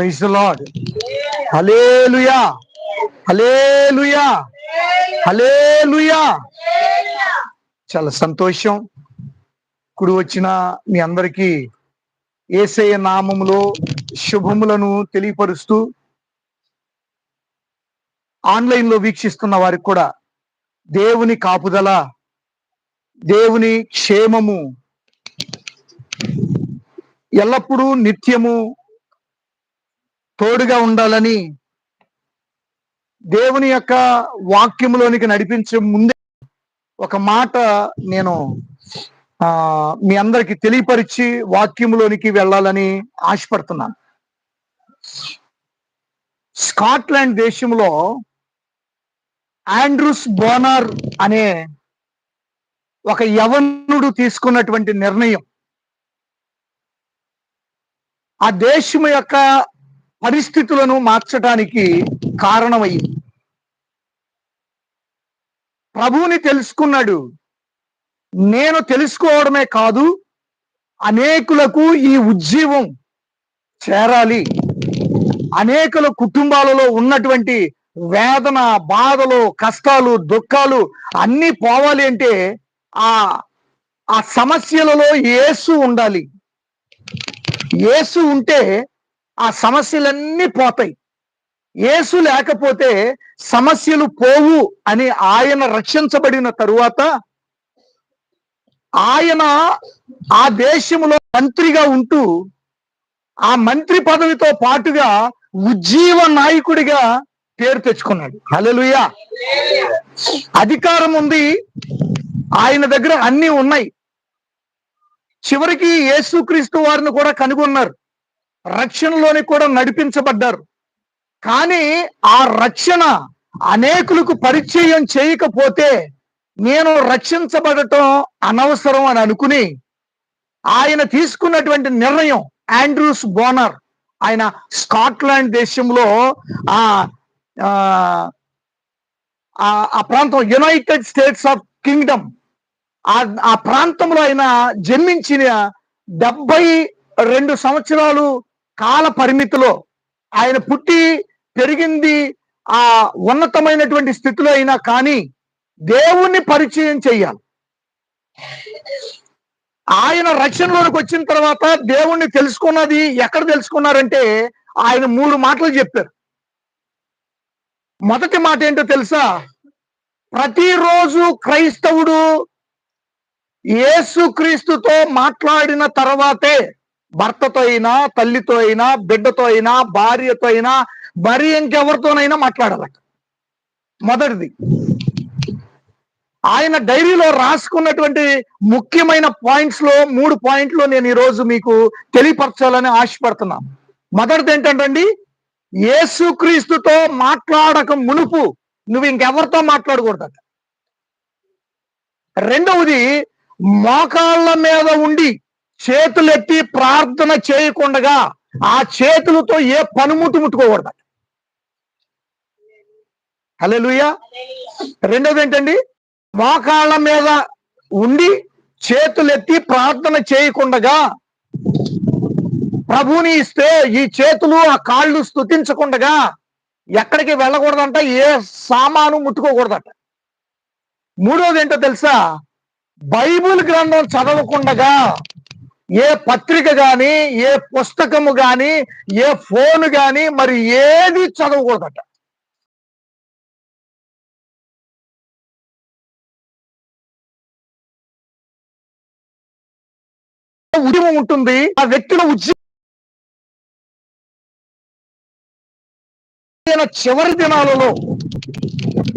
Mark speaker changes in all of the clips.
Speaker 1: Praise lord hallelujah hallelujah hallelujah చాలా సంతోషం. కుడి వచ్చిన మీ అందరికీ ఏసయ్య నామములో శుభములను తెలియపరుస్తూ ఆన్లైన్లో వీక్షిస్తున్న వారికి కూడా దేవుని కాపుదల దేవుని క్షేమము ఎల్లప్పుడూ నిత్యము తోడుగా ఉండాలని దేవుని యొక్క వాక్యంలోనికి నడిపించే ముందే ఒక మాట నేను ఆ మీ అందరికి తెలియపరిచి వాక్యంలోనికి వెళ్ళాలని ఆశపడుతున్నాను. స్కాట్లాండ్ దేశంలో ఆండ్రూస్ బోనార్ అనే ఒక యవనుడు తీసుకున్నటువంటి నిర్ణయం. ఆ దేశం యొక్క పరిస్థితులను మార్చడానికి కారణమయ్యింది. ప్రభువుని తెలుసుకున్నాడు. నేను తెలుసుకోవడమే కాదు అనేకులకు ఈ ఉజ్జీవం చేరాలి. అనేకుల కుటుంబాలలో ఉన్నటువంటి వేదన బాధలు కష్టాలు దుఃఖాలు అన్నీ పోవాలి అంటే ఆ ఆ సమస్యలలో యేసు ఉండాలి. యేసు ఉంటే ఆ సమస్యలన్నీ పోతాయి. యేసు లేకపోతే సమస్యలు పోవు అని ఆయన రక్షించబడిన తరువాత ఆయన ఆ దేశంలో మంత్రిగా ఉంటూ ఆ మంత్రి పదవితో పాటుగా ఉజ్జీవ నాయకుడిగా పేరు తెచ్చుకున్నాడు. హల్లెలూయా. అధికారం ఉంది. ఆయన దగ్గర అన్ని ఉన్నాయి. చివరికి యేసుక్రీస్తు వారిని కూడా కనుగొన్నారు. రక్షణలోని కూడా నడిపించబడ్డారు. కానీ ఆ రక్షణ అనేకులకు పరిచయం చేయకపోతే నేను రక్షించబడటం అనవసరం అని అనుకుని ఆయన తీసుకున్నటువంటి నిర్ణయం ఆండ్రూస్ బోనర్ ఆయన స్కాట్లాండ్ దేశంలో ఆ ఆ, ప్రాంతం యునైటెడ్ స్టేట్స్ ఆఫ్ కింగ్డమ్. ఆ ఆ ప్రాంతంలో ఆయన జన్మించిన డెబ్బై రెండు సంవత్సరాలు కాల పరిమితిలో ఆయన పుట్టి పెరిగింది ఆ ఉన్నతమైనటువంటి స్థితిలో అయినా కానీ దేవుణ్ణి పరిచయం చెయ్యాలి ఆయన రక్షణలోనికి వచ్చిన తర్వాత దేవుణ్ణి తెలుసుకున్నది ఎక్కడ తెలుసుకున్నారంటే ఆయన మూడు మాటలు చెప్పారు. మొదటి మాట ఏంటో తెలుసా? ప్రతిరోజు క్రైస్తవుడు యేసుక్రీస్తుతో మాట్లాడిన తర్వాతే భర్తతో అయినా తల్లితో అయినా బిడ్డతో అయినా భార్యతో అయినా మరి ఇంకెవరితోనైనా మాట్లాడాలట. మొదటిది. ఆయన డైరీలో రాసుకున్నటువంటి ముఖ్యమైన పాయింట్స్లో మూడు పాయింట్లు నేను ఈ రోజు మీకు తెలియపరచాలని ఆశపడుతున్నాను మొదటిది ఏంటంటండి? యేసుక్రీస్తుతో మాట్లాడక మునుపు నువ్వు ఇంకెవరితో మాట్లాడకూడదట. రెండవది మోకాళ్ళ మీద ఉండి చేతులెత్తి ప్రార్థన చేయకుండా ఆ చేతులతో ఏ పనిముట్టు ముట్టుకోకూడదట హల్లెలూయా. రెండోది ఏంటండి? మోకాళ్ళ మీద ఉండి చేతులెత్తి ప్రార్థన చేయకుండగా ప్రభుని ఇస్తే ఈ చేతులు ఆ కాళ్ళు స్థుతించకుండగా ఎక్కడికి వెళ్ళకూడదంట ఏ సామాను ముట్టుకోకూడదట. మూడోది ఏంటో తెలుసా? బైబిల్ గ్రంథం చదవకుండగా ఏ పత్రిక గాని ఏ పుస్తకము గాని ఏ ఫోన్ గాని మరి ఏది చదవకూడదట. ఉద్యమం ఉంటుంది ఆ వ్యక్తిలో ఉద్యమ చివరి దినాలలో.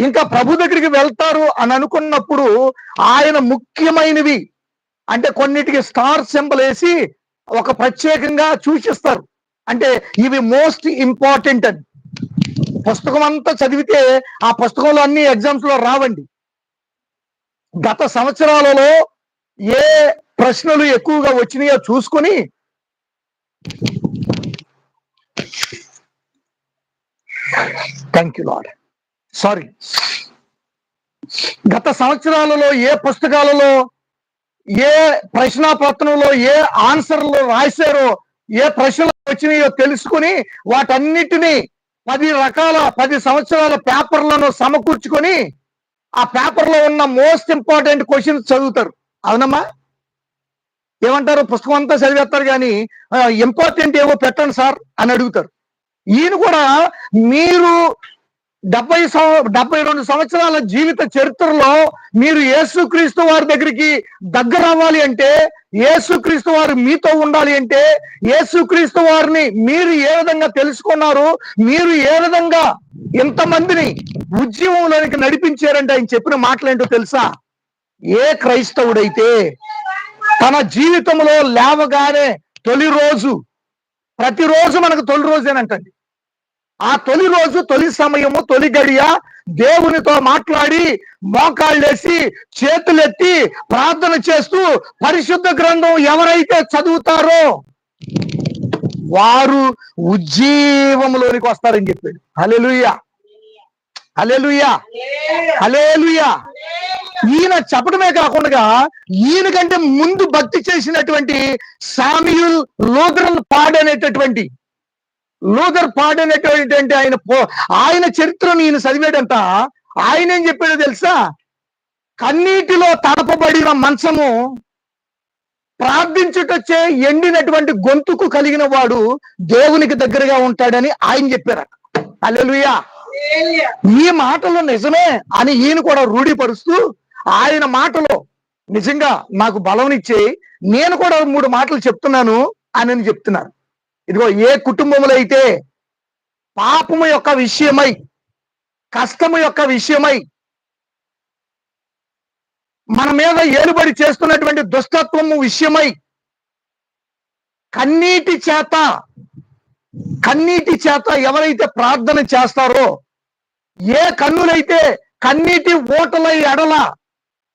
Speaker 1: ఇంకా ప్రభు దగ్గరికి వెళ్తారు అని అనుకున్నప్పుడు ఆయన ముఖ్యమైనవి. అంటే కొన్నిటికి స్టార్ సింబల్ వేసి ఒక ప్రత్యేకంగా సూచిస్తారు. అంటే ఇవి మోస్ట్ ఇంపార్టెంట్ అని. పుస్తకం అంతా చదివితే ఆ పుస్తకంలో అన్ని ఎగ్జామ్స్లో రావండి. గత సంవత్సరాలలో ఏ ప్రశ్నలు ఎక్కువగా వచ్చినాయో చూసుకొని థ్యాంక్ యూ లాడ్ సారీ గత సంవత్సరాలలో ఏ పుస్తకాలలో ఏ ప్రశ్నాపత్రంలో ఏ ఆన్సర్లు రాశారో ఏ ప్రశ్నలు వచ్చినాయో తెలుసుకుని వాటన్నిటినీ పది రకాల పది సంవత్సరాల పేపర్లను సమకూర్చుకొని ఆ పేపర్లో ఉన్న మోస్ట్ ఇంపార్టెంట్ క్వశ్చన్స్ చదువుతారు. అవునమ్మా? ఏమంటారు? పుస్తకం అంతా చదివేస్తారు కానీ ఇంపార్టెంట్ ఏవో పెట్టండి సార్ అని అడుగుతారు. ఈయన కూడా మీరు డెబ్బై సం- డెబ్బై రెండు సంవత్సరాల జీవిత చరిత్రలో మీరు యేసుక్రీస్తు వారి దగ్గరికి దగ్గర అవ్వాలి అంటే యేసుక్రీస్తు వారు మీతో ఉండాలి అంటే యేసుక్రీస్తు వారిని మీరు ఏ విధంగా తెలుసుకున్నారు మీరు ఏ విధంగా ఇంతమందిని ఉద్యమంలోనికి నడిపించారంటే ఆయన చెప్పిన మాటలేంటో తెలుసా? ఏ క్రైస్తవుడైతే తన జీవితంలో లేవగానే తొలి రోజు ప్రతిరోజు మనకు తొలి రోజేనంటండి. ఆ తొలి రోజు తొలి సమయము తొలి గడియ దేవునితో మాట్లాడి మోకాళ్ళేసి చేతులెత్తి ప్రార్థన చేస్తూ పరిశుద్ధ గ్రంథం ఎవరైతే చదువుతారో వారు ఉజ్జీవములోనికి వస్తారని చెప్పాడు. హల్లెలూయా. హల్లెలూయా. హలేలుయా ఈయన చెప్పడమే కాకుండా ఈయన కంటే ముందు భక్తి చేసినటువంటి సామ్యుల్ లోద్రన్ పాడ్ అనేటటువంటి లూథర్ పాడినటువంటి అంటే ఆయన పో- ఆయన చరిత్రను ఈయన చదివాడంట ఆయన ఏం చెప్పాడో తెలుసా? కన్నీటిలో తడపబడిన మంచము ప్రార్థించుటొచ్చే ఎండినటువంటి గొంతుకు కలిగిన వాడు దేవునికి దగ్గరగా ఉంటాడని ఆయన చెప్పారట. అల్లెలుయా ఈ మాటలు నిజమే అని ఈయన కూడా రూఢిపరుస్తూ ఆయన మాటలో నిజంగా నాకు బలం బలంనిచ్చి నేను కూడా మూడు మాటలు చెప్తున్నాను అని చెప్తున్నాను ఇదిగో ఏ కుటుంబంలో అయితే పాపము యొక్క విషయమై కష్టము యొక్క విషయమై మన మీద ఏలుబడి చేస్తున్నటువంటి దుష్టత్వము విషయమై కన్నీటి చేత కన్నీటి చేత ఎవరైతే ప్రార్థన చేస్తారో ఏ కన్నులైతే కన్నీటి ఓటల ఎడల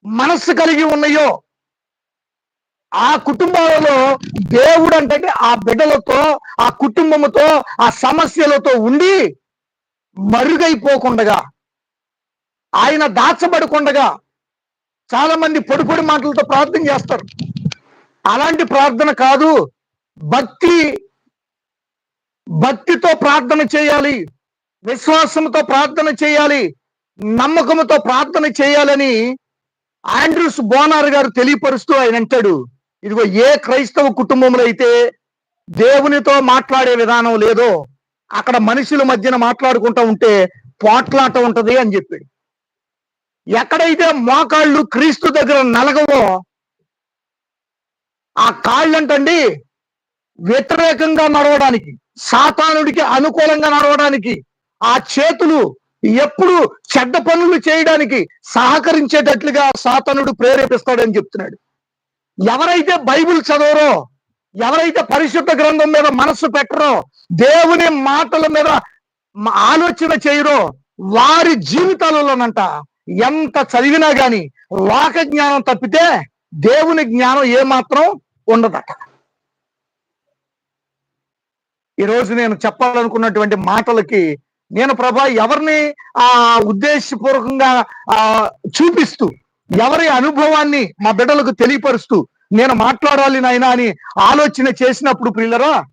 Speaker 1: మనస్సు కలిగి ఉన్నాయో ఆ కుటుంబాలలో దేవుడు అంటే ఆ బిడ్డలతో ఆ కుటుంబముతో ఆ సమస్యలతో ఉండి మరుగైపోకుండగా ఆయన దాచబడకుండగా చాలా మంది పొడి పొడి మాటలతో ప్రార్థన చేస్తారు. అలాంటి ప్రార్థన కాదు. భక్తి భక్తితో ప్రార్థన చేయాలి. విశ్వాసంతో ప్రార్థన చేయాలి. నమ్మకంతో ప్రార్థన చేయాలని ఆండ్రూస్ బోనార్ గారు తెలియపరుస్తూ ఆయన అంటాడు. ఇదిగో ఏ క్రైస్తవ కుటుంబంలో అయితే దేవునితో మాట్లాడే విధానం లేదో అక్కడ మనుషుల మధ్యన మాట్లాడుకుంటూ ఉంటే పోట్లాట ఉంటది అని చెప్పాడు. ఎక్కడైతే మోకాళ్ళు క్రీస్తు దగ్గర నలగవో ఆ కాళ్ళంటండి వ్యతిరేకంగా నడవడానికి సాతానుడికి అనుకూలంగా నడవడానికి ఆ చేతులు ఎప్పుడు చెడ్డ పనులు చేయడానికి సహకరించేటట్లుగా సాతానుడు ప్రేరేపిస్తాడని చెప్తున్నాడు. ఎవరైతే బైబిల్ చదవరో ఎవరైతే పరిశుద్ధ గ్రంథం మీద మనస్సు పెట్టరో దేవుని మాటల మీద ఆలోచన చేయరో వారి జీవితాలలోనంట ఎంత చదివినా గాని లోక జ్ఞానం తప్పితే దేవుని జ్ఞానం ఏమాత్రం ఉండదట. ఈరోజు నేను చెప్పాలనుకున్నటువంటి మాటలకి నేను ప్రభా ఎవరిని ఆ ఉద్దేశపూర్వకంగా ఆ చూపిస్తూ ఎవరి అనుభవాన్ని మా బిడ్డలకు తెలియపరుస్తూ నేను మాట్లాడాలి నాయనా అని ఆలోచన చేసినప్పుడు ప్రియులరా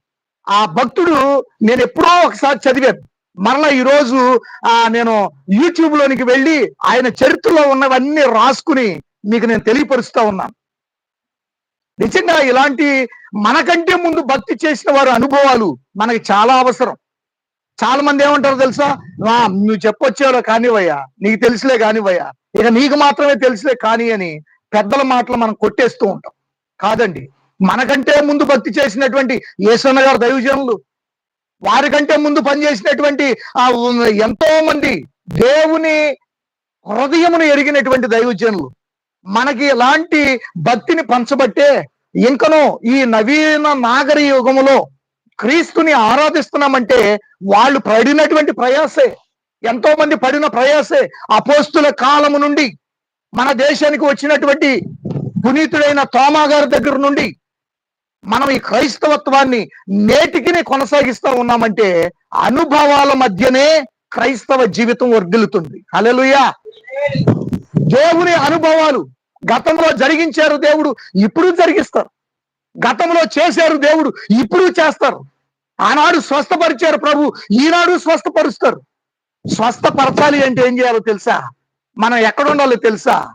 Speaker 1: ఆ భక్తుడు నేను ఎప్పుడో ఒకసారి చదివాను. మరలా ఈరోజు ఆ నేను యూట్యూబ్ లోనికి వెళ్ళి ఆయన చరిత్రలో ఉన్నవన్నీ రాసుకుని మీకు నేను తెలియపరుస్తా ఉన్నాను. నిజంగా ఇలాంటి మనకంటే ముందు భక్తి చేసిన వారి అనుభవాలు మనకి చాలా అవసరం. చాలా మంది ఏమంటారు తెలుసా? నువ్వు చెప్పొచ్చాడో కానివయ్యా నీకు తెలుసులే కానివయ్యా ఇక నీకు మాత్రమే తెలుసులే కాని అని పెద్దల మాటలు మనం కొట్టేస్తూ ఉంటాం. కాదండి. మనకంటే ముందు భక్తి చేసినటువంటి యేసన్న గారు దైవజనులు. వారికంటే ముందు పనిచేసినటువంటి ఆ ఎంతో మంది దేవుని హృదయమును ఎరిగినటువంటి దైవజనులు. మనకి ఎలాంటి భక్తిని పంచబట్టే ఇంకనూ ఈ నవీన నాగరి యుగములో క్రీస్తుని ఆరాధిస్తున్నామంటే వాళ్ళు పడినటువంటి ప్రయాసే. ఎంతో మంది పడిన ప్రయాసే. అపోస్తుల కాలము నుండి మన దేశానికి వచ్చినటువంటి పునీతుడైన తోమా గారి దగ్గర నుండి మనం ఈ క్రైస్తవత్వాన్ని నేటికి కొనసాగిస్తూ ఉన్నామంటే అనుభవాల మధ్యనే క్రైస్తవ జీవితం వర్ధిల్లుతుంది. అలెలుయా దేవుని అనుభవాలు గతంలో జరిగించారు దేవుడు ఇప్పుడు జరిగిస్తారు. గతంలో చేశారు దేవుడు ఇప్పుడు చేస్తారు. ఆనాడు స్వస్థపరిచారు ప్రభు ఈనాడు స్వస్థపరుస్తారు. స్వస్థపరచాలి అంటే ఏం చేయాలో తెలుసా? మనం ఎక్కడ ఉండాలో తెలుసా?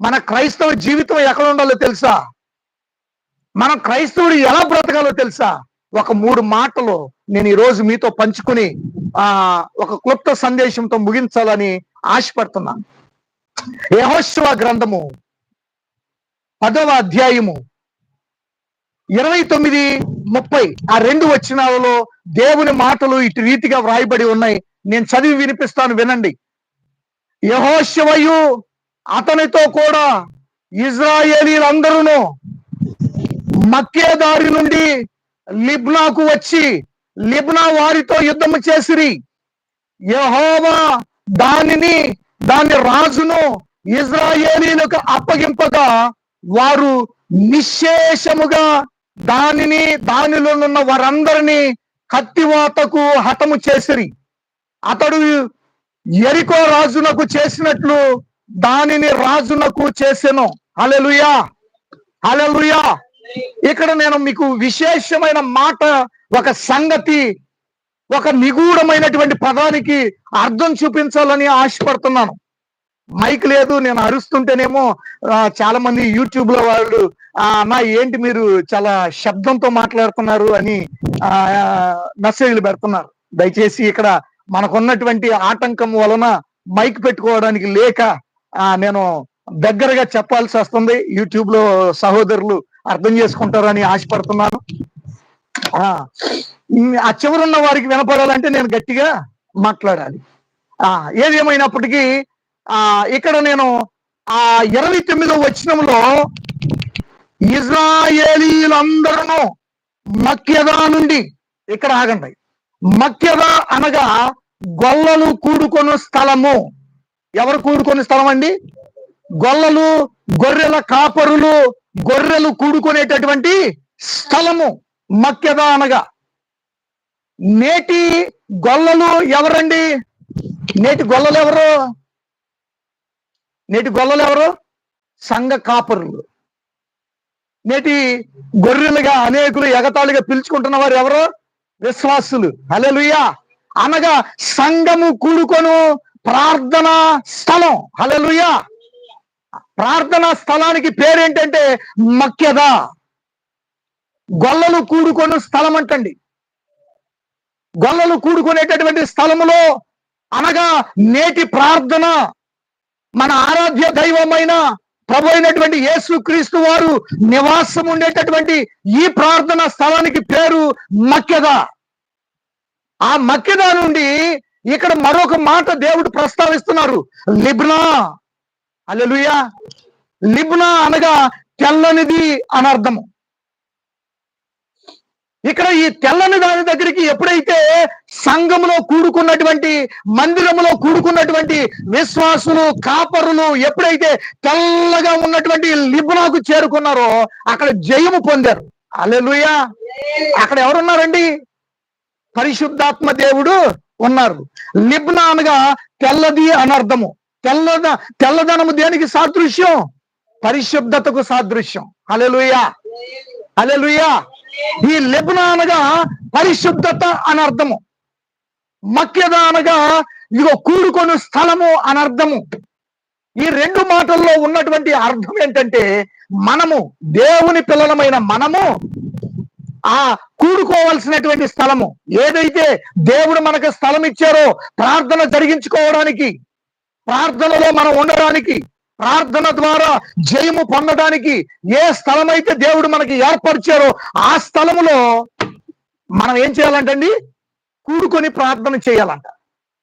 Speaker 1: మన క్రైస్తవ జీవితం ఎక్కడ ఉండాలో తెలుసా? మనం క్రైస్తవుడు ఎలా బ్రతకాలో తెలుసా? ఒక మూడు మాటలు నేను ఈ రోజు మీతో పంచుకుని ఆ ఒక క్లుప్త సందేశంతో ముగించాలని ఆశపడుతున్నాను. యహోశివ గ్రంథము పదవ అధ్యాయము ఇరవై తొమ్మిది ముప్పై. ఆ రెండు వచ్చినాలలో దేవుని మాటలు ఇటు రీతిగా వ్రాయబడి ఉన్నాయి. నేను చదివి వినిపిస్తాను వినండి. యహోశివయు అతనితో కూడా ఇజ్రాయేలీలందరూ మక్కేదారి నుండి లిబ్నాకు వచ్చి లిబ్నా వారితో యుద్ధము చేసిరి. యహోవా దానిని దాని రాజును ఇజ్రాయేలీలకు అప్పగింపగా వారు నిశేషముగా దానిని దానిలో ఉన్న వారందరినీ కత్తివాతకు హతము చేసిరి. అతడు ఎరికో రాజునకు చేసినట్లు దానిని రాజునకు చేసెను. అలెలుయా అలెలుయా ఇక్కడ నేను మీకు విశేషమైన మాట ఒక సంగతి ఒక నిగూఢమైనటువంటి పదానికి అర్థం చూపించాలని ఆశపడుతున్నాను. మైక్ లేదు నేను అరుస్తుంటేనేమో చాలా మంది యూట్యూబ్లో వాళ్ళు ఆ, అన్న ఏంటి మీరు చాలా శబ్దంతో మాట్లాడుతున్నారు అని ఆ, మెసేజ్లు పెడుతున్నారు. దయచేసి ఇక్కడ మనకున్నటువంటి ఆటంకం వలన మైక్ పెట్టుకోవడానికి లేక ఆ, నేను దగ్గరగా చెప్పాల్సి వస్తుంది. యూట్యూబ్లో సహోదరులు అర్థం చేసుకుంటారని ఆశపడుతున్నాను. ఆ చివరున్న వారికి వినపడాలంటే నేను గట్టిగా మాట్లాడాలి. ఆ ఏది ఆ ఇక్కడ నేను ఆ ఇరవై తొమ్మిదో వచనంలో ఇజ్రాయేలీలందరూ మక్యదా నుండి ఇక్కడ ఆగండి. మక్యదా అనగా గొల్లలు కూడుకొను స్థలము. ఎవరు కూడుకునే స్థలం అండి? గొల్లలు గొర్రెల కాపరులు గొర్రెలు కూడుకునేటటువంటి స్థలము మక్యదా అనగా. నేటి గొల్లలు ఎవరండి? నేటి గొల్లలు ఎవరు? నేటి గొల్లలు ఎవరు? సంఘ కాపరులు. నేటి గొర్రెలుగా అనేకులు ఎగతాళిగా పిలుచుకుంటున్న వారు ఎవరు? విశ్వాసులు. హల్లెలూయా. అనగా సంఘము కూడుకొను ప్రార్థన స్థలం. హల్లెలూయా. ప్రార్థనా స్థలానికి పేరేంటంటే మక్యద. గొల్లలు కూడుకొను స్థలం అంటండి. గొల్లలు కూడుకునేటటువంటి స్థలములో అనగా నేటి ప్రార్థన మన ఆరాధ్య దైవమైన ప్రభు అయినటువంటి యేసు క్రీస్తు వారు నివాసం ఉండేటటువంటి ఈ ప్రార్థన స్థలానికి పేరు మక్కెద. ఆ మక్కెద నుండి ఇక్కడ మరొక మాట దేవుడు ప్రస్తావిస్తున్నారు. లిబ్నా. అల్లెలుయా లిబ్నా అనగా తెల్లనిది అని అర్థము. ఇక్కడ ఈ తెల్లని దాని దగ్గరికి ఎప్పుడైతే సంఘములో కూడుకున్నటువంటి మందిరములో కూడుకున్నటువంటి విశ్వాసులు కాపరులు ఎప్పుడైతే తెల్లగా ఉన్నటువంటి లిబునాకు చేరుకున్నారో అక్కడ జయము పొందారు. అలెలుయా అక్కడ ఎవరున్నారండి? పరిశుద్ధాత్మ దేవుడు ఉన్నారు. లిబ్నా అనగా తెల్లది అనర్థము తెల్లద తెల్లదనము దేనికి సాదృశ్యం? పరిశుద్ధతకు సాదృశ్యం. అలెలుయా అలెలుయా ఈ లెబునా అనగా పరిశుద్ధత అనర్థము మక్యద అనగా ఇదిగో కూడుకొని స్థలము అని అర్థము ఈ రెండు మాటల్లో ఉన్నటువంటి అర్థం ఏంటంటే మనము దేవుని పిల్లలమైన మనము ఆ కూడుకోవలసినటువంటి స్థలము. ఏదైతే దేవుడు మనకు స్థలం ఇచ్చారో ప్రార్థన జరిగించుకోవడానికి ప్రార్థనలో మనం ఉండడానికి ప్రార్థన ద్వారా జయము పొందడానికి ఏ స్థలం అయితే దేవుడు మనకి ఏర్పరిచారో ఆ స్థలములో మనం ఏం చేయాలంటండి? కూడుకొని ప్రార్థన చేయాలంట.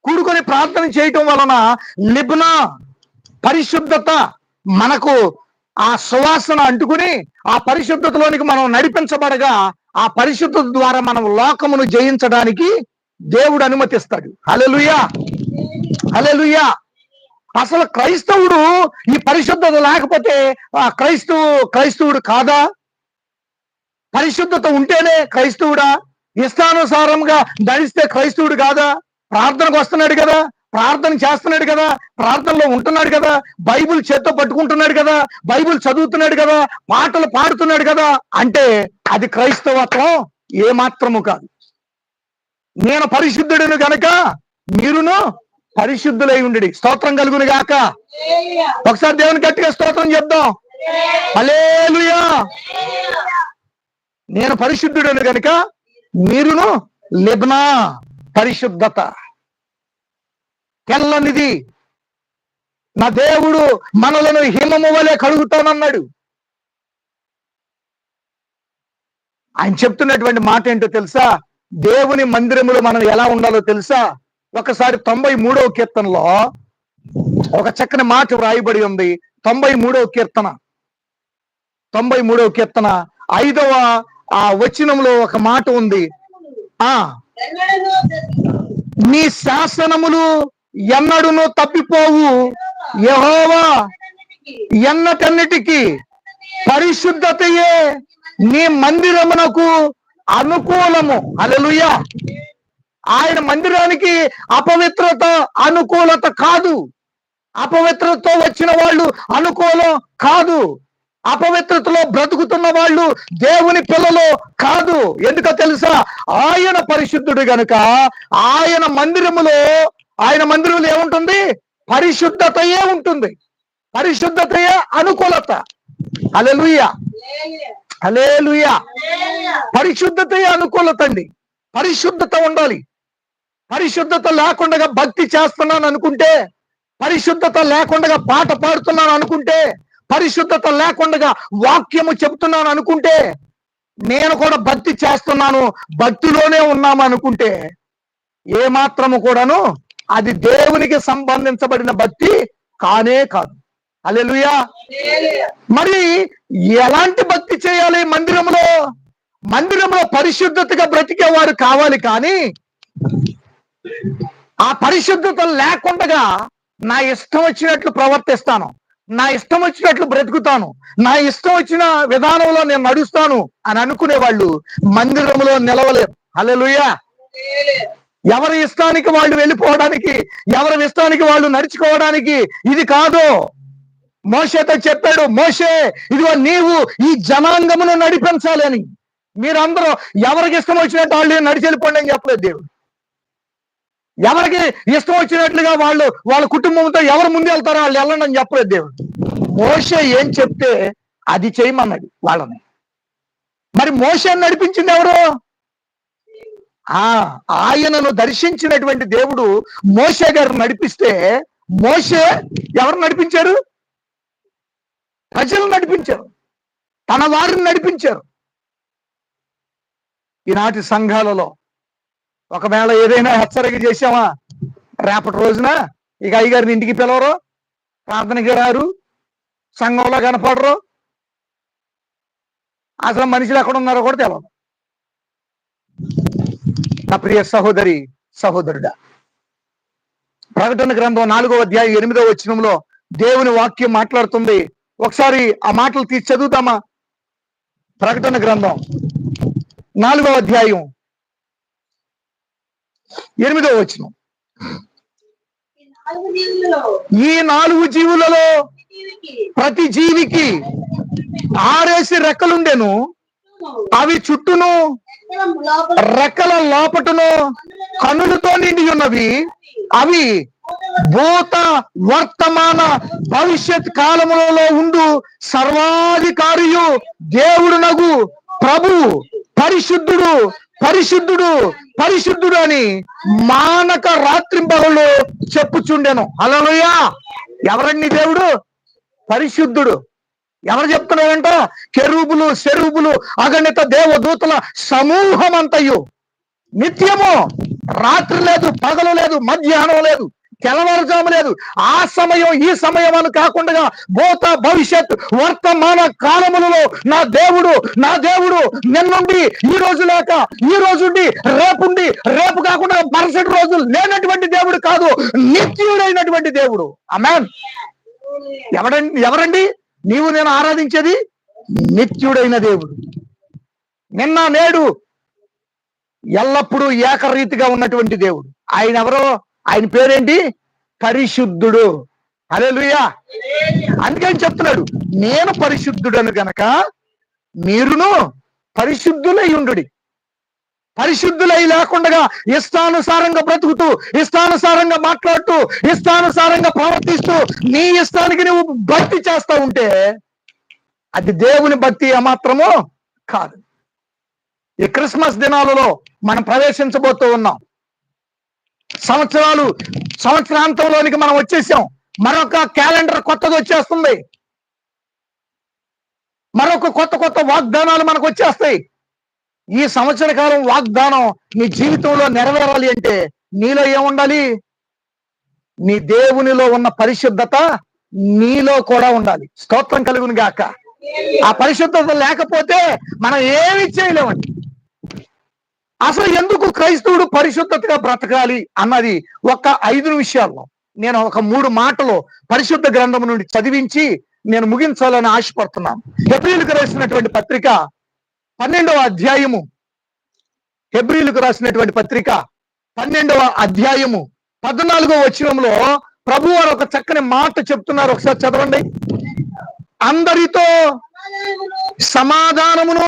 Speaker 1: కూడుకొని ప్రార్థన చేయటం వలన లిబ్నా పరిశుద్ధత మనకు ఆ సువాసన అంటుకుని ఆ పరిశుద్ధతలోనికి మనం నడిపించబడగా ఆ పరిశుద్ధత ద్వారా మనం లోకమును జయించడానికి దేవుడు అనుమతిస్తాడు. హలెలుయా హలెలుయా అసలు క్రైస్తవుడు ఈ పరిశుద్ధత లేకపోతే ఆ క్రైస్తవు క్రైస్తవుడు కాదా? పరిశుద్ధత ఉంటేనే క్రైస్తవుడా? ఇష్టానుసారంగా ధరిస్తే క్రైస్తవుడు కాదా? ప్రార్థనకు వస్తున్నాడు కదా? ప్రార్థన చేస్తున్నాడు కదా? ప్రార్థనలో ఉంటున్నాడు కదా? బైబిల్ చేత్తో పట్టుకుంటున్నాడు కదా? బైబిల్ చదువుతున్నాడు కదా? పాటలు పాడుతున్నాడు కదా? అంటే అది క్రైస్తవత్వం ఏ మాత్రము కాదు. నేను పరిశుద్ధుడిని గనక మీరును పరిశుద్ధులై ఉండి స్తోత్రం కలుగును గాక. ఒకసారి దేవుని గట్టిగా స్తోత్రం చెప్దాం. హల్లెలూయా. నేను పరిశుద్ధుడను గనుక మీరును లిబ్నా పరిశుద్ధత. తెల్లనిది. నా దేవుడు మనలను హిమము వలె కడుగుతానన్నాడు. ఆయన చెప్తున్నటువంటి మాట ఏంటో తెలుసా? దేవుని మందిరములో మనం ఎలా ఉండాలో తెలుసా? ఒకసారి తొంభై మూడవ కీర్తనలో ఒక చక్కని మాట వ్రాయబడి ఉంది. తొంభై మూడవ కీర్తన. తొంభై మూడవ కీర్తన ఐదవ ఆ వచనంలో ఒక మాట ఉంది. ఆ నీ శాసనములు ఎన్నడును తప్పిపోవు. యహోవా ఎన్నటన్నిటికీ పరిశుద్ధతయే నీ మందిరమునకు అనుకూలము. అలలుయ ఆయన మందిరానికి అపవిత్రత అనుకూలత కాదు. అపవిత్రతో వచ్చిన వాళ్ళు అనుకూలం కాదు. అపవిత్రతలో బ్రతుకుతున్న వాళ్ళు దేవుని పిల్లలు కాదు. ఎందుకో తెలుసా? ఆయన పరిశుద్ధుడు గనుక ఆయన మందిరములో ఆయన మందిరంలో ఏముంటుంది? పరిశుద్ధతయే ఉంటుంది. పరిశుద్ధతయే అనుకూలత. అలెలుయ అలేలుయ పరిశుద్ధతయే అనుకూలత అండి. పరిశుద్ధత ఉండాలి. పరిశుద్ధత లేకుండా భక్తి చేస్తున్నాను అనుకుంటే పరిశుద్ధత లేకుండా పాట పాడుతున్నాను అనుకుంటే పరిశుద్ధత లేకుండా వాక్యము చెప్తున్నాను అనుకుంటే నేను కూడా భక్తి చేస్తున్నాను భక్తిలోనే ఉన్నాము అనుకుంటే ఏ మాత్రము కూడాను అది దేవునికి సంబంధించబడిన భక్తి కానే కాదు. అలెలుయా మరి ఎలాంటి భక్తి చేయాలి మందిరంలో మందిరంలో పరిశుద్ధతగా బ్రతికేవారు కావాలి కానీ ఆ పరిశుద్ధత లేకుండా నా ఇష్టం వచ్చినట్లు ప్రవర్తిస్తాను. నా ఇష్టం వచ్చినట్లు బ్రతుకుతాను. నా ఇష్టం వచ్చిన విధానంలో నేను నడుస్తాను అని అనుకునే వాళ్ళు మందిరంలో నిలవలేరు. హల్లెలూయా. ఎవరి ఇష్టానికి వాళ్ళు వెళ్ళిపోవడానికి ఎవరి ఇష్టానికి వాళ్ళు నడుచుకోవడానికి ఇది కాదు. మోషేతో చెప్పాడు మోషే ఇదిగో నీవు ఈ జనాంగమును నడిపించాలి అని. మీరందరూ ఎవరికి ఇష్టం వచ్చినట్టు వాళ్ళు నడిచి వెళ్ళిపోండి అని చెప్పలేదు దేవుడు. ఎవరికి ఇష్టం వచ్చినట్లుగా వాళ్ళు వాళ్ళ కుటుంబంతో ఎవరు ముందు వెళ్తారో వాళ్ళు వెళ్ళండి అని చెప్పలేదు దేవుడు. మోస ఏం చెప్తే అది చేయమన్నాడు వాళ్ళని. మరి మోషే నడిపించింది ఎవరు? ఆ ఆయనను దర్శించినటువంటి దేవుడు మోసే గారు నడిపిస్తే మోషే ఎవరు నడిపించారు? ప్రజలు నడిపించారు. తన వారిని నడిపించారు. ఈనాటి సంఘాలలో ఒకవేళ ఏదైనా హెచ్చరిక చేశామా? రేపటి రోజున ఇక అయ్యగారిని ఇంటికి పిలవరు ప్రార్థనకి రారు సంఘంలో కనపడరు. అసలు మనుషులు ఎక్కడ ఉన్నారో కూడా తెలియదు నా ప్రియ సహోదరి సహోదరుడా ప్రకటన గ్రంథం నాలుగో అధ్యాయం ఎనిమిదో వచ్చినంలో దేవుని వాక్యం మాట్లాడుతుంది. ఒకసారి ఆ మాటలు తీసి చదువుతామా? ప్రకటన గ్రంథం నాలుగో అధ్యాయం ఎనిమిదో
Speaker 2: జీవులలో
Speaker 1: ఈ నాలుగు జీవులలో ప్రతి జీవికి ఆరేసి రెక్కలుండెను. అవి చుట్టూను రెక్కల లోపటను కనులతో నిండి ఉన్నవి. అవి భూత వర్తమాన భవిష్యత్ కాలములలో ఉండు సర్వాధికారియు దేవుడు నగు ప్రభు పరిశుద్ధుడు పరిశుద్ధుడు పరిశుద్ధుడు అని మానక రాత్రింపగళ్ళు చెప్పుచుండెను. అలలుయా ఎవరండి దేవుడు? పరిశుద్ధుడు. ఎవరు చెప్తున్నాడంట కెరూబులు శరూబులు అగణిత దేవదూతల సమూహం అంతయు నిత్యము. రాత్రి లేదు పగలు లేదు మధ్యాహ్నం లేదు. తెల్లవారుజాము లేదు. ఆ సమయం ఈ సమయం అని కాకుండా భూత భవిష్యత్ వర్తమాన కాలములలో నా దేవుడు నా దేవుడు నిన్నుండి ఈ రోజు లేక ఈ రోజుండి రేపుండి రేపు కాకుండా మరుసటి రోజులు లేనటువంటి దేవుడు కాదు నిత్యుడైనటువంటి దేవుడు. అమెన్ ఎవడండి ఎవరండి? నీవు నేను ఆరాధించేది నిత్యుడైన దేవుడు. నిన్న నేడు ఎల్లప్పుడూ ఏకరీతిగా ఉన్నటువంటి దేవుడు. ఆయన ఎవరో? ఆయన పేరేంటి? పరిశుద్ధుడు. అలెలుయా అందుకని చెప్తున్నాడు నేను పరిశుద్ధుడను గనక మీరును పరిశుద్ధులై ఉండు పరిశుద్ధులై లేకుండా ఇష్టానుసారంగా బ్రతుకుతూ ఇష్టానుసారంగా మాట్లాడుతూ ఇష్టానుసారంగా ప్రవర్తిస్తూ నీ ఇష్టానికి నువ్వు భక్తి చేస్తా ఉంటే అది దేవుని భక్తి ఏమాత్రమో కాదు. ఈ క్రిస్మస్ దినాలలో మనం ప్రవేశించబోతూ ఉన్నాం. సంవత్సరాలు సంవత్సరాంతంలోనికి మనం వచ్చేసాం. మరొక క్యాలెండర్ కొత్తది వచ్చేస్తుంది. మరొక కొత్త కొత్త వాగ్దానాలు మనకు వచ్చేస్తాయి. ఈ సంవత్సర కాలం వాగ్దానం నీ జీవితంలో నెరవేరాలి అంటే నీలో ఏముండాలి? నీ దేవునిలో ఉన్న పరిశుద్ధత నీలో కూడా ఉండాలి. స్తోత్రం కలుగును గాక. ఆ పరిశుద్ధత లేకపోతే మనం ఏమి చేయలేమండి. అసలు ఎందుకు క్రైస్తవుడు పరిశుద్ధతగా బ్రతకాలి అన్నది ఒక ఐదు నిమిషాల్లో నేను ఒక మూడు మాటలు పరిశుద్ధ గ్రంథం నుండి చదివించి నేను ముగించాలని ఆశపడుతున్నాను. హెబ్రిలకు రాసినటువంటి పత్రిక పన్నెండవ అధ్యాయము. హెబ్రిలకు రాసినటువంటి పత్రిక పన్నెండవ అధ్యాయము. పద్నాలుగో వచనంలో ప్రభు వారు ఒక చక్కని మాట చెప్తున్నారు. ఒకసారి చదవండి. అందరితో
Speaker 2: సమాధానమును
Speaker 1: సమాధానమును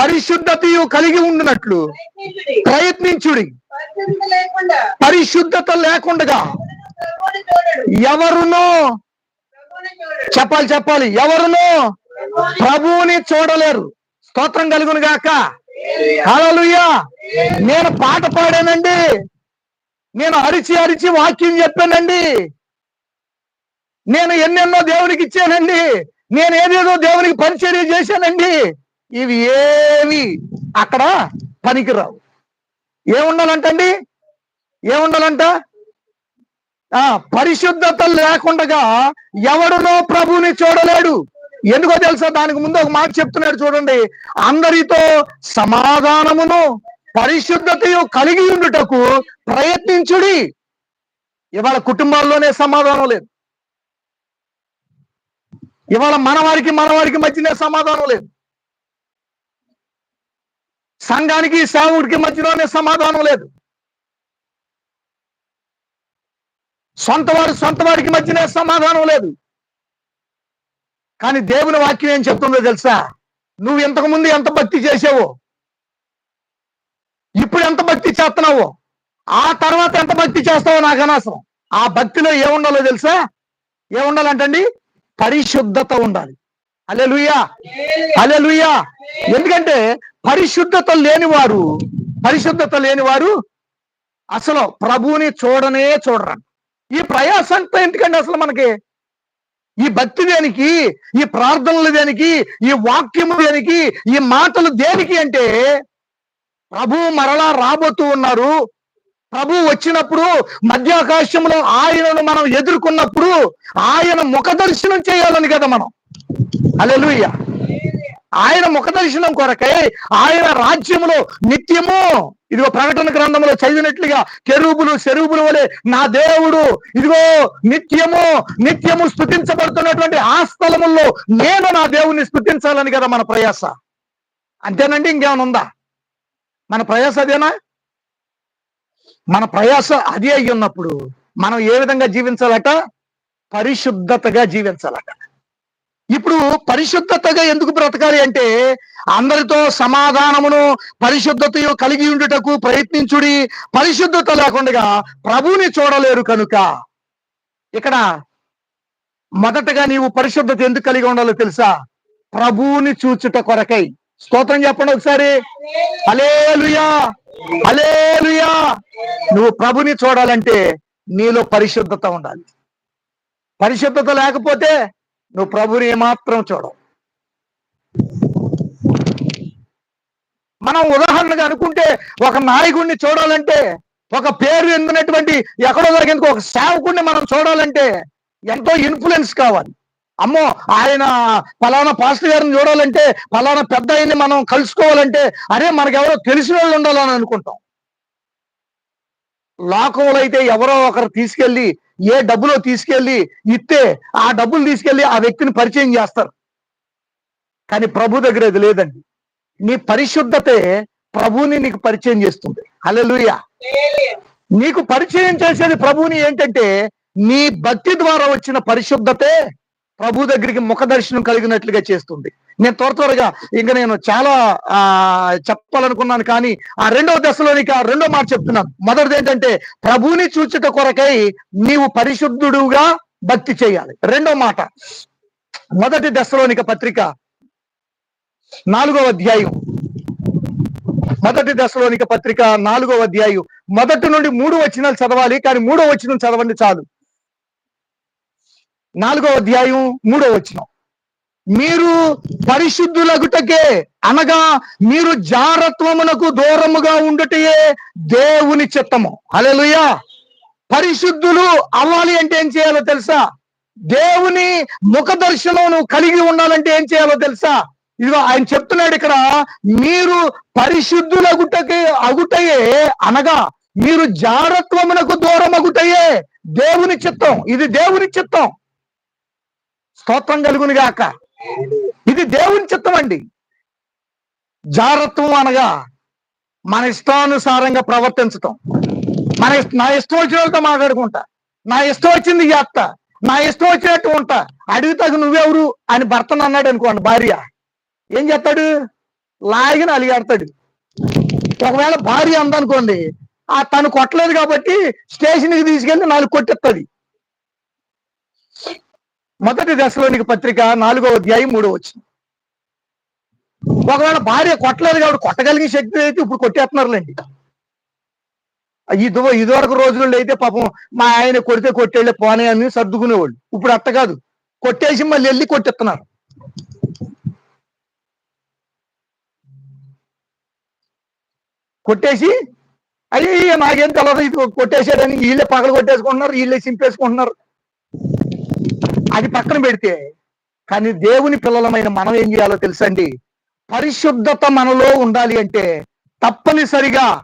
Speaker 2: పరిశుద్ధతయు కలిగి
Speaker 1: ఉండినట్లు
Speaker 2: ప్రయత్నించుడి. పరిశుద్ధత లేకుండా
Speaker 1: ఎవరునో చెప్పాలి చెప్పాలి. ఎవరునో
Speaker 2: ప్రభువుని
Speaker 1: చూడలేరు. స్తోత్రం కలుగును గాక. అలలుయ్యా నేను పాట పాడానండి. నేను అరిచి అరిచి వాక్యం చెప్పానండి. నేను ఎన్నెన్నో దేవునికి ఇచ్చానండి. నేను ఏదేదో దేవునికి పరిచర్య చేశానండి. ఇవి ఏవి అక్కడ పనికిరావు. ఏముండాలంటండి? ఏముండాలంట? ఆ పరిశుద్ధత లేకుండా ఎవడునో ప్రభుని చూడలేడు. ఎందుకో తెలుసా? దానికి ముందు ఒక మాట చెప్తున్నాడు చూడండి. అందరితో సమాధానమును పరిశుద్ధతయు కలిగి ఉండుటకు ప్రయత్నించుడి. ఇవాళ కుటుంబాల్లోనే సమాధానం లేదు. ఇవాళ మనవారికి మనవారికి మధ్యనే సమాధానం లేదు. సంఘానికి సేవకుడికి మధ్యలోనే సమాధానం లేదు. సొంత వారు సొంత వారికి మధ్యనే సమాధానం లేదు. కానీ దేవుని వాక్యం ఏం చెప్తుందో తెలుసా? నువ్వు ఇంతకు ముందు ఎంత భక్తి చేసావో ఇప్పుడు ఎంత భక్తి చేస్తున్నావో ఆ తర్వాత ఎంత భక్తి చేస్తావో నాకు అనవసరం. ఆ భక్తిలో ఏముండాలో తెలుసా? ఏముండాలంటండి? పరిశుద్ధత ఉండాలి. అలే లుయ్యా అలే లుయ్యా ఎందుకంటే పరిశుద్ధత లేనివారు పరిశుద్ధత లేనివారు అసలు ప్రభువుని చూడనే చూడరు. ఈ ప్రయాస అంతా ఎందుకండి అసలు మనకి? ఈ భక్తి దేనికి ఈ ప్రార్థనలు దేనికి ఈ వాక్యము దేనికి ఈ మాటలు దేనికి అంటే ప్రభు మరలా రాబోతూ ఉన్నారు. ప్రభు వచ్చినప్పుడు మధ్యాకాశంలో ఆయనను మనం ఎదుర్కొన్నప్పుడు ఆయన ముఖ దర్శనం చేయాలని కదా మనం. అలెలుయ్యా ఆయన ముఖ దర్శనం కొరకై ఆయన రాజ్యములో నిత్యము ఇదిగో ప్రకటన గ్రంథంలో చదివినట్లుగా కెరూబులు శరూబుల వలె నా దేవుడు ఇదిగో నిత్యము నిత్యము స్థుతించబడుతున్నటువంటి ఆ స్థలముల్లో నేను నా దేవుణ్ణి స్థుతించాలని కదా మన ప్రయాస. అంతేనండి ఇంకేమైనా ఉందా? మన ప్రయాస అదేనా? మన ప్రయాస అదే అయి ఉన్నప్పుడు మనం ఏ విధంగా జీవించాలట? పరిశుద్ధతగా జీవించాలట. ఇప్పుడు పరిశుద్ధతగా ఎందుకు బ్రతకాలి అంటే అందరితో సమాధానమును పరిశుద్ధతయు కలిగి ఉండుటకు ప్రయత్నించుడి. పరిశుద్ధత లేకుండా ప్రభువుని చూడలేరు కనుక. ఇక్కడ మొదటగా నీవు పరిశుద్ధత ఎందుకు కలిగి ఉండాలో తెలుసా? ప్రభువుని చూచుట కొరకై. స్తోత్రం చెప్పండి ఒకసారి. అలేలుయా అలేలుయా నువ్వు ప్రభుని చూడాలంటే నీలో పరిశుద్ధత ఉండాలి. పరిశుద్ధత లేకపోతే నువ్వు ప్రభుని ఏమాత్రం చూడవు. మనం ఉదాహరణగా అనుకుంటే ఒక నాయకుడిని చూడాలంటే ఒక పేరు ఎందునటువంటి ఎక్కడో దొరికేందుకు ఒక సేవకుడిని మనం చూడాలంటే ఎంతో ఇన్ఫ్లుయెన్స్ కావాలి. అమ్మో ఆయన ఫలానా పాస్టర్ గారిని చూడాలంటే ఫలానా పెద్ద ఆయన్ని మనం కలుసుకోవాలంటే అరే మనకెవరో తెలిసిన వాళ్ళు ఉండాలని అనుకుంటాం. లోకంలో అయితే ఎవరో ఒకరు తీసుకెళ్ళి ఏ డబ్బులో తీసుకెళ్ళి ఇస్తే ఆ డబ్బులు తీసుకెళ్ళి ఆ వ్యక్తిని పరిచయం చేస్తారు. కానీ ప్రభు దగ్గర అది లేదండి. నీ పరిశుద్ధతే ప్రభువుని నీకు పరిచయం చేస్తుంది. హల్లెలూయా. నీకు పరిచయం చేసేది ప్రభువుని ఏంటంటే నీ భక్తి ద్వారా వచ్చిన పరిశుద్ధతే ప్రభు దగ్గరికి ముఖ దర్శనం కలిగినట్లుగా చేస్తుంది. నేను త్వర త్వరగా ఇంకా నేను చాలా ఆ చెప్పాలనుకున్నాను కానీ ఆ రెండవ దశలోనికి ఆ రెండో మాట చెప్తున్నాను. మొదటిది ఏంటంటే ప్రభువుని చూచుట కొరకై నీవు పరిశుద్ధుడుగా భక్తి చేయాలి. రెండో మాట. మొదటి దశలోనిక పత్రిక నాలుగో అధ్యాయం. మొదటి దశలోనిక పత్రిక నాలుగో అధ్యాయం. మొదటి నుండి మూడు వచనాలు చదవాలి కానీ మూడో వచనం చదవండి చాలు. నాలుగో అధ్యాయం మూడో వచనం. మీరు పరిశుద్ధులగుటకే అనగా మీరు జారత్వమునకు దూరముగా ఉండుటయే దేవుని చిత్తము. హల్లెలూయా. పరిశుద్ధులు అవ్వాలి అంటే ఏం చేయాలో తెలుసా? దేవుని ముఖ దర్శనం నువ్వు కలిగి ఉండాలంటే ఏం చేయాలో తెలుసా? ఇదిగో ఆయన చెప్తున్నాడు ఇక్కడ మీరు పరిశుద్ధులగుటకే అగుటయే అనగా మీరు జారత్వమునకు దూరం అగుటయే దేవుని చిత్తం. ఇది దేవుని చిత్తం. స్తోత్రం కలుగును గాక ఇది దేవుని చిత్తం అండి. జారత్వం అనగా మన ఇష్టానుసారంగా ప్రవర్తించటం. మన నా ఇష్టం వచ్చిన వాళ్ళతో మాట్లాడుకుంటా. నా ఇష్టం వచ్చింది చేస్తా నా ఇష్టం వచ్చినట్టు ఉంటా. అడిగితే నువ్వెవరు అని భర్తను అన్నాడు అనుకోండి భార్య. ఏం చేస్తాడు? లాగిన అలిగాడతాడు. ఒకవేళ భార్య అందనుకోండి ఆ తను కొట్టలేదు కాబట్టి స్టేషన్కి తీసుకెళ్ళి నాలుగు కొట్టిస్తుంది మొదటి దశలోనికి పత్రిక నాలుగో అధ్యాయం మూడో వచ్చింది ఒకవేళ భార్య కొట్టలేదు కాబట్టి కొట్టగలిగే శక్తి అయితే ఇప్పుడు కొట్టేస్తున్నారులేండి. ఇది ఇదివరకు రోజుల్లో అయితే పాపం మా ఆయన కొడితే కొట్టేళ్ళే పోనే అని సర్దుకునేవాళ్ళు. ఇప్పుడు అత్త కాదు. కొట్టేసి మళ్ళీ వెళ్ళి కొట్టేస్తున్నారు. కొట్టేసి అయ్యి నాకేం తెలదు ఇది కొట్టేశాడని వీళ్ళే పగలు కొట్టేసుకుంటున్నారు వీళ్ళే చింపేసుకుంటున్నారు. అది పక్కన పెడితే. కానీ దేవుని పిల్లలమైన మనం ఏం చేయాలో తెలుసండి? పరిశుద్ధత మనలో ఉండాలి అంటే తప్పనిసరిగా